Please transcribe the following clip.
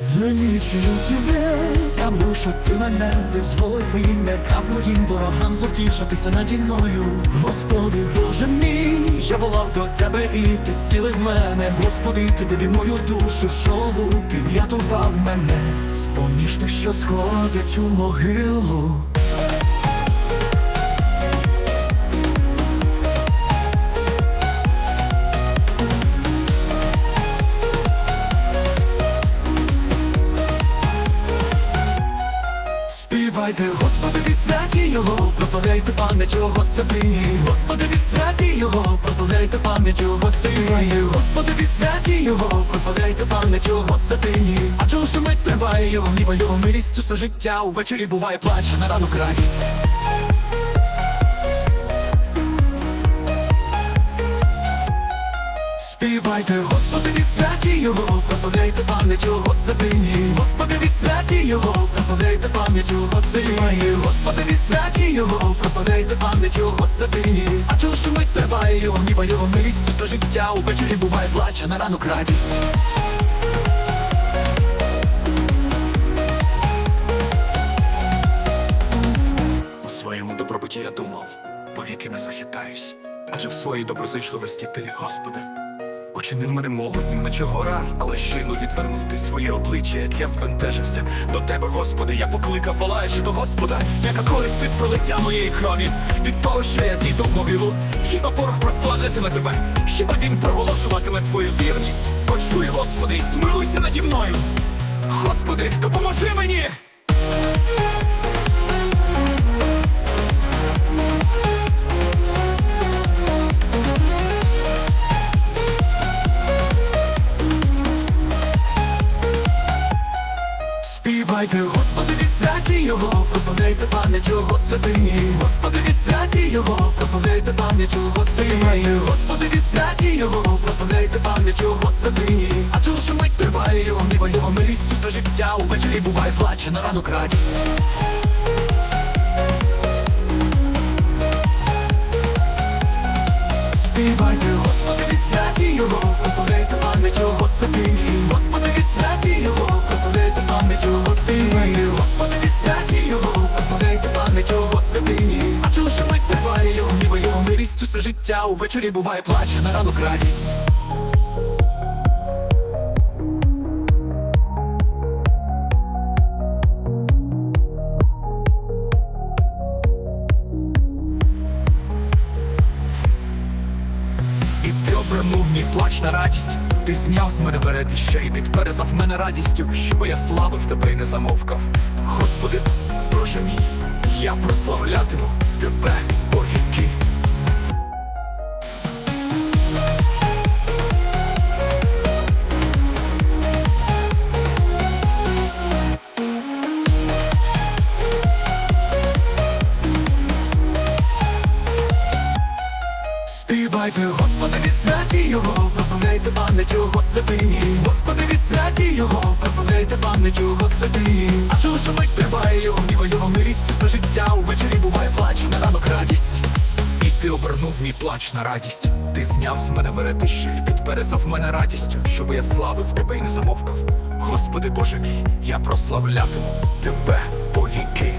Замічую тебе, тому що ти мене визволив і не дав моїм ворогам зовтішатися наді мною. Господи, Боже мій, я волав до тебе і ти сілив мене. Господи, ти вивів мою душу, шолу, ти врятував мене. Споміж тих, що сходять у могилу. Співайте, Господи, святі Його, прославляйте пам'ять Його святині, Господи, святі Його, прославляйте пам'ять Його святині, Господи, святі Його, прославляйте пам'ять Його святині. Адже лише мить триває Його гніва, Його милість усе життя, увечері буває плач, а на ранок радість. Співайте, Господи, святі Його, прославляйте пам'ять Його святині, Господи, святі Його, прославляйте пам'ять Його святині, Господи, святі Його, прославляйте пам'ять Його святині. А чого що мить триває Його гніва, Його милість усе життя, увечері буває плач, а на ранок радість. У своєму добробуті я думав, повіки не захитаюсь, адже в своїй доброзичливості ти, Господи. Учинив мене могутнім, наче гора, але щойно відвернув ти своє обличчя, як я збентежився. До тебе, Господи, я покликав, волаючи до Господа, яка користь від пролиття моєї крові, від того, що я зійду в могилу. Хіба порох прославлятиме тебе? Хіба він проголошуватиме твою вірність? Почуй, Господи, і смилуйся наді мною. Господи, допоможи мені! Співайте, Господи, святі Його, прославляйте пам'ять Його святині, Господи, святі Його, прославляйте пам'ять Його святині, Господи, святі Його, прославляйте пам'ять Його святині. А чого що мить триває Його гніва, Його милість усе життя, увечері буває плач, а на ранок радість. Співайте, Господи, святі Його, прославляйте пам'ять Його святині, Господи, святі Його, Його святині, Господи, святі Його, прославляйте пам'ять Його святині. А чи лише мить триває Його ніби Його милість усе життя, увечері буває плач, на ранок радість. І мій плач на радість, ти зняв з мене веретище і підперезав мене радістю, щоб я славив тебе і не замовкав. Господи, Боже мій, я прославлятиму тебе Співайте, Господи, святі Його, прославляйте пам'ять Його святині, Господи, святі Його, прославляйте пам'ять Його святині. А що мить триває Його гніва, Його милість усе життя, увечері буває плач, на ранок радість. І ти обернув мій плач на радість, ти зняв з мене веретище і підперезав мене радістю, щоб я славив тебе і не замовкав. Господи Боже мій, я прославлятиму тебе повіки.